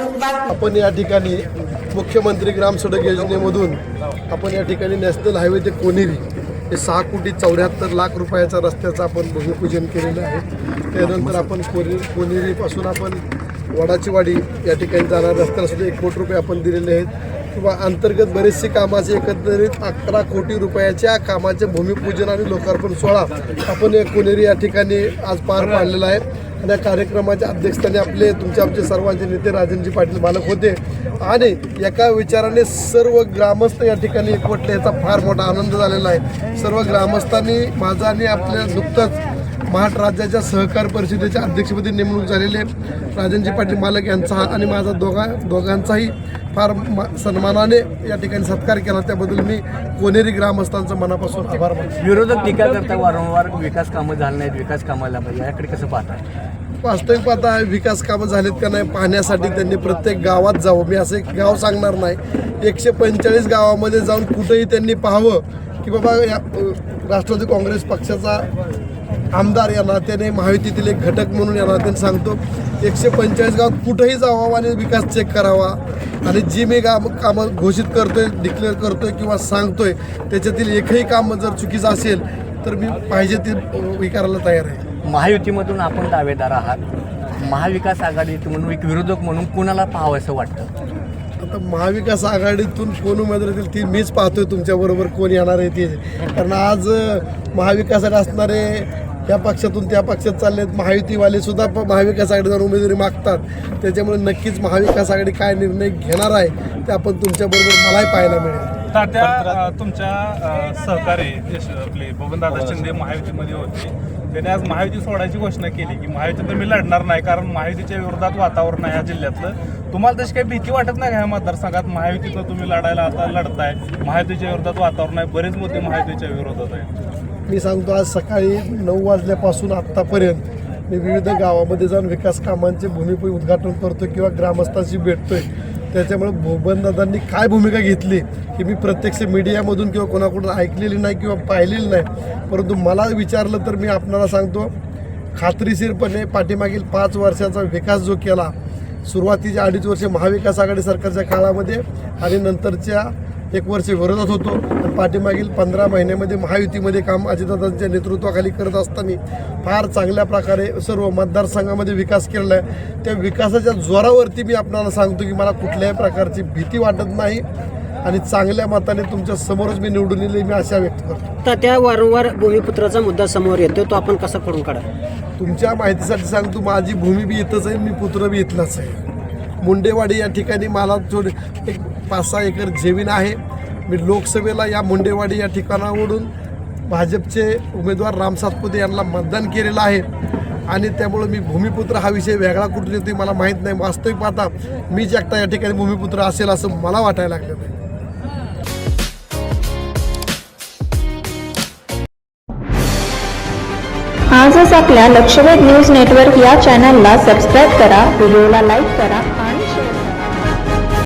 आपण या ठिकाणी मुख्यमंत्री ग्राम सडक योजनेमधून आपण या ठिकाणी नॅशनल हायवे ते कोनेरी हे सहा कोटी चौऱ्याहत्तर लाख रुपयाचा रस्त्याचं आपण भूमिपूजन केलेलं आहे. त्यानंतर आपण कोने कोनेरीपासून आपण वडाची वाडी या ठिकाणी जाणाऱ्या रस्त्याला सुद्धा एक कोटी रुपये आपण दिलेले आहेत. किंवा अंतर्गत बरेचसे कामाचे एकंदरीत अकरा कोटी रुपयाच्या कामाचे भूमिपूजन आणि लोकार्पण सोहळा आपण कोनेरी या ठिकाणी आज पार पाडलेला आहे. आणि या कार्यक्रमाच्या अध्यक्षस्थानी आपले तुमचे आमचे सर्वांचे नेते राजनजी पाटील मालक होते. आणि एका विचाराने सर्व ग्रामस्थ या ठिकाणी एकवटले याचा फार मोठा आनंद झालेला आहे. सर्व ग्रामस्थांनी माझा आणि आपल्या नुकतंच महाराष्ट्र राज्याच्या सहकार परिषदेच्या अध्यक्षपदी नेमणूक झालेली आहे. राजनजी पाटील मालक यांचा हा आणि माझा दोघा दोघांचाही फार म- सन्मानाने या ठिकाणी सत्कार केला. त्याबद्दल मी कोनेरी ग्रामस्थांचं मनापासून आभार मानतो. विरोधक टीका करता वारंवार विकास कामं झाली नाहीत विकास कामाला पाहिजे याकडे कसं पाहता? वास्तविक पाहता विकास कामं झालीत का नाही पाहण्यासाठी त्यांनी प्रत्येक गावात जावं. मी असं एक गाव सांगणार नाही. एकशे पंचेचाळीस गावामध्ये जाऊन कुठेही त्यांनी पाहावं की बाबा या अ, राष्ट्रवादी काँग्रेस पक्षाचा आमदार या नात्याने महायुतीतील एक घटक म्हणून या नात्याने सांगतो एकशे पंचेचाळीस गावात कुठेही जावा आणि विकास चेक करावा. आणि जी मी काम कामं घोषित करतोय डिक्लेअर करतोय किंवा सांगतोय त्याच्यातील एकही काम जर चुकीचं असेल तर मी पाहिजे ते अ, स्वीकारायला तयार आहे. महायुतीमधून आपण दावेदार आहात. महाविकास आघाडीत म्हणून एक विरोधक म्हणून कुणाला पाहावं असं वाटतं? आता महाविकास आघाडीतून कोण उमेदवार येतील ती मीच पाहतोय तुमच्याबरोबर कोण येणार आहे ते. कारण आज अ, महाविकासाकडे असणारे या पक्षातून त्या पक्षात चाललेत. महायुतीवाले सुद्धा महाविकास आघाडीवर उमेदवारी मागतात. त्याच्यामुळे नक्कीच महाविकास आघाडी काय निर्णय घेणार आहे ते आपण तुमच्याबरोबर मलाही पाहायला मिळेल. तात्या तुमच्या सहकारी आपले बबनदादा शिंदे महायुतीमध्ये होते. त्याने आज महायुती सोडायची घोषणा केली की महायुतीत मी लढणार नाही कारण महायुतीच्या विरोधात वातावरण आहे या जिल्ह्यातलं. तुम्हाला तशी काही भीती वाटत नाही का ह्या मतदारसंघात? महायुतीचं तुम्ही लढायला आता लढताय. महायुतीच्या विरोधात वातावरण आहे. बरेच मुद्दे महायुतीच्या विरोधात आहेत. मी सांगतो आज सकाळी नऊ वाजल्यापासून आत्तापर्यंत मी विविध गावामध्ये जाऊन विकास कामांचे भूमिपूजन उद्घाटन करतो किंवा ग्रामस्थांशी भेटतोय. त्याच्यामुळे भोबनदादांनी काय भूमिका घेतली की मी प्रत्यक्ष मीडियामधून किंवा कोणाकडून ऐकलेली नाही किंवा पाहिलेली नाही. परंतु मला विचारलं तर मी आपणाला सांगतो खात्रीशीरपणे पाठीमागील पाच वर्षाचा विकास जो केला सुरुवातीच्या अडीच वर्ष महाविकास आघाडी सरकारच्या काळामध्ये आणि नंतरच्या एक वर्ष विरोधात होतो. पाठीमागील पंधरा महिन्यामध्ये महायुतीमध्ये काम अजितदादांच्या नेतृत्वाखाली करत असताना फार चांगल्या प्रकारे सर्व मतदारसंघामध्ये विकास केलेला आहे. त्या विकासाच्या जोरावरती मी आपल्याला सांगतो की मला कुठल्याही प्रकारची भीती वाटत नाही आणि चांगल्या मताने तुमच्या समोरच मी निवडून येईल मी आशा व्यक्त करतो. तर त्या वारंवार भूमिपुत्राचा मुद्दा समोर येतो तो आपण कसा करून काढा तुमच्या माहितीसाठी सांगतो माझी भूमी बी इथंच आहे मी पुत्र बी इथलाच आहे. मुंडेवाडी या ठिकाणी मला थोडी एक पाच सहा एकर जमीन आहे. मी लोकसभेला या मुंडेवाडी या ठिकाणावरून भाजपचे उमेदवार राम सातपुते यांना मतदान केलेलं आहे. आणि त्यामुळे मी भूमिपुत्र हा विषय वेगळा कुठून येतो मला माहीत नाही. वास्तविक पाहता मीच एकटा या ठिकाणी भूमिपुत्र असेल असं मला वाटायला लागलं आहे आजच आपल्या लक्षवेध न्यूज नेटवर्क या चॅनलला सबस्क्राईब करा व्हिडिओला लाईक करा